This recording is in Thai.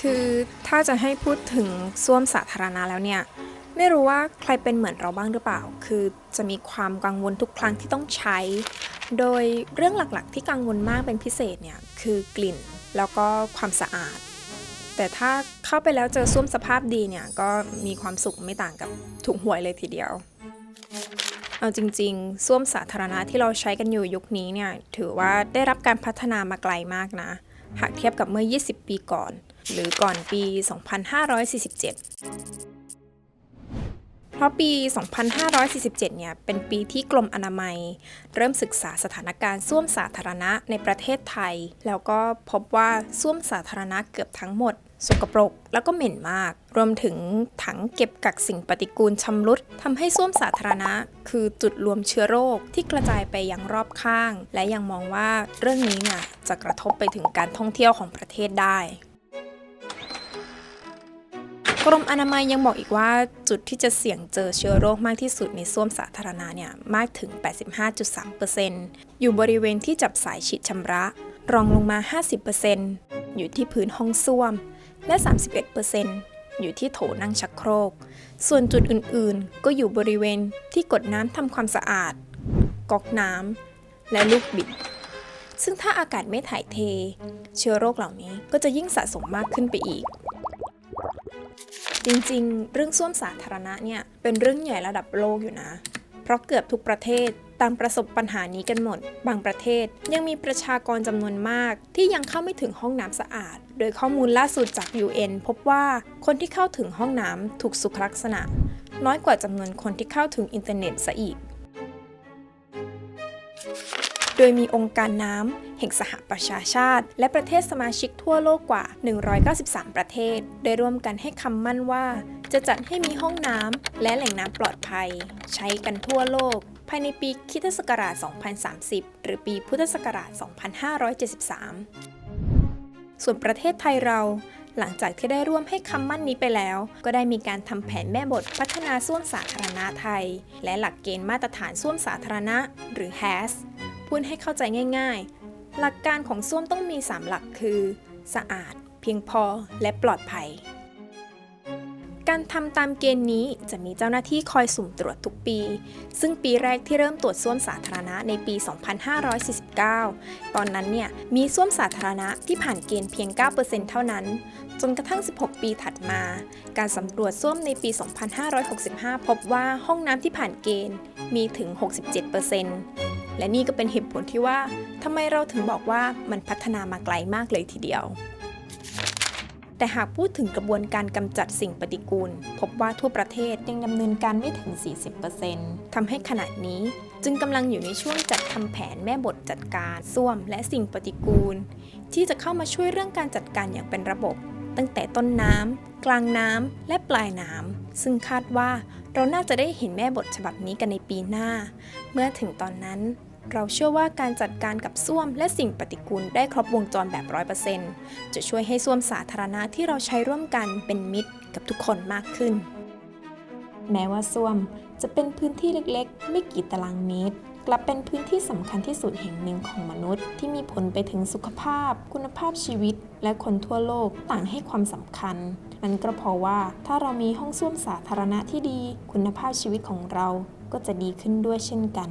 คือถ้าจะให้พูดถึงส้วมสาธารณะแล้วเนี่ย ไม่รู้ว่าใครเป็นเหมือนเราบ้างหรือเปล่า คือจะมีความกังวลทุกครั้งที่ต้องใช้ โดยเรื่องหลักๆ ที่กังวลมากเป็นพิเศษเนี่ยคือกลิ่นแล้วก็ความสะอาด แต่ถ้าเข้าไปแล้วเจอส้วมสภาพดีเนี่ยก็มีความสุขไม่ต่างกับถูกหวยเลยทีเดียว เอาจริงๆส้วมสาธารณะที่เราใช้กันอยู่ยุคนี้เนี่ยถือว่าได้รับการพัฒนามาไกลมากนะ หากเทียบกับเมื่อ 20 ปีก่อน หรือก่อนปี 2547เพราะปี 2547 เนี่ย เป็นปีที่กรมอนามัย เริ่มศึกษาสถานการณ์ส้วมสาธารณะในประเทศไทย แล้วก็พบว่าส้วมสาธารณะเกือบทั้งหมด สกปรก แล้วก็เหม็นมาก รวมถึงถังเก็บกักสิ่งปฏิกูลชำรุดทำให้ส้วมสาธารณะ คือจุดรวมเชื้อโรคที่กระจายไปยังรอบข้าง และยังมองว่าเรื่องนี้เนี่ยจะกระทบไปถึงการท่องเที่ยวของประเทศได้ รมอนามัยยังบอกอีกว่าจุดที่จะเสี่ยงเจอเชื้อโรคมากที่สุดในส้วมสาธารณะเนี่ยมากถึง 85.3%อยู่บริเวณที่จับสายฉีดชำระ รองลงมา 50%อยู่ที่พื้นห้องส้วม และ 31%อยู่ที่โถนั่งชักโครก ส่วนจุดอื่นๆ ก็อยู่บริเวณที่กดน้ำทำความสะอาด ก๊อกน้ำ และลูกบิด ซึ่งถ้าอากาศไม่ถ่ายเท เชื้อโรคเหล่านี้ก็จะยิ่งสะสมมากขึ้นไปอีก จริงๆ เรื่องส้วมสาธารณะเนี่ยเป็นเรื่องใหญ่ระดับโลกอยู่นะ เพราะเกือบทุกประเทศต่างประสบปัญหานี้กันหมด บางประเทศยังมีประชากรจำนวนมากที่ยังเข้าไม่ถึงห้องน้ำสะอาด โดยข้อมูลล่าสุดจาก UN พบว่าคนที่เข้าถึงห้องน้ำถูกสุขลักษณะ น้อยกว่าจำนวนคนที่เข้าถึงอินเทอร์เน็ตซะอีก โดยมีองค์การน้ำแห่งสหประชาชาติ และประเทศสมาชิกทั่วโลกกว่า 193 ประเทศ ได้ร่วมกันให้คำมั่นว่า จะจัดให้มีห้องน้ำและแหล่งน้ำปลอดภัย ใช้กันทั่วโลก ภายในปีคริสตศักราช 2030 หรือปีพุทธศักราช 2573 ส่วนประเทศไทยเราหลังจากที่ได้ร่วมให้คำมั่นนี้ไปแล้ว ก็ได้มีการทำแผนแม่บทพัฒนาส้วมสาธารณะไทย และหลักเกณฑ์มาตรฐานส้วมสาธารณะ หรือ HAS พูดให้เข้าใจง่ายๆ หลักการของส้วมต้องมี 3 หลักคือ สะอาด เพียงพอและปลอดภัย การทำตามเกณฑ์นี้จะมีเจ้าหน้าที่คอยสุ่มตรวจทุกปี ซึ่งปีแรกที่เริ่มตรวจส้วมสาธารณะในปี 2549 ตอนนั้นเนี่ยมีส้วมสาธารณะที่ผ่านเกณฑ์เพียง 9%เท่านั้น จนกระทั่ง 16 ปีถัดมา การสำรวจส้วมในปี 2565 พบว่าห้องน้ำที่ผ่านเกณฑ์มีถึง 67% และนี่ก็เป็นเหตุผลที่ว่าทำไมเราถึงบอกว่ามันพัฒนามาไกลมากเลยทีเดียว แต่หากพูดถึงกระบวนการกำจัดสิ่งปฏิกูล พบว่าทั่วประเทศยังดำเนินการไม่ถึง 40%ทำให้ขณะนี้จึงกำลังอยู่ในช่วงจัดทำแผนแม่บทจัดการส้วมและสิ่งปฏิกูล ที่จะเข้ามาช่วยเรื่องการจัดการอย่างเป็นระบบ ตั้งแต่ต้นน้ำกลางน้ำและปลายน้ำซึ่งคาดว่าเราน่าจะได้เห็นแม่บทฉบับนี้กันในปีหน้า เมื่อถึงตอนนั้น เราเชื่อว่าการจัดการกับส้วมและสิ่งปฏิกูลได้ครบวงจรแบบ 100%จะช่วยให้ส้วมสาธารณะที่เราใช้ร่วมกันเป็นมิตรกับทุกคนมากขึ้น แม้ว่าส้วมจะเป็นพื้นที่เล็กๆ ไม่กี่ตารางเมตร กลับเป็นพื้นที่สำคัญที่สุดแห่งหนึ่งของมนุษย์ ที่มีผลไปถึงสุขภาพ คุณภาพชีวิต และคนทั่วโลกต่างให้ความสำคัญนั่นก็เพราะว่าถ้าเรามีห้องส้วมสาธารณะที่ดี คุณภาพชีวิตของเราก็จะดีขึ้นด้วยเช่นกัน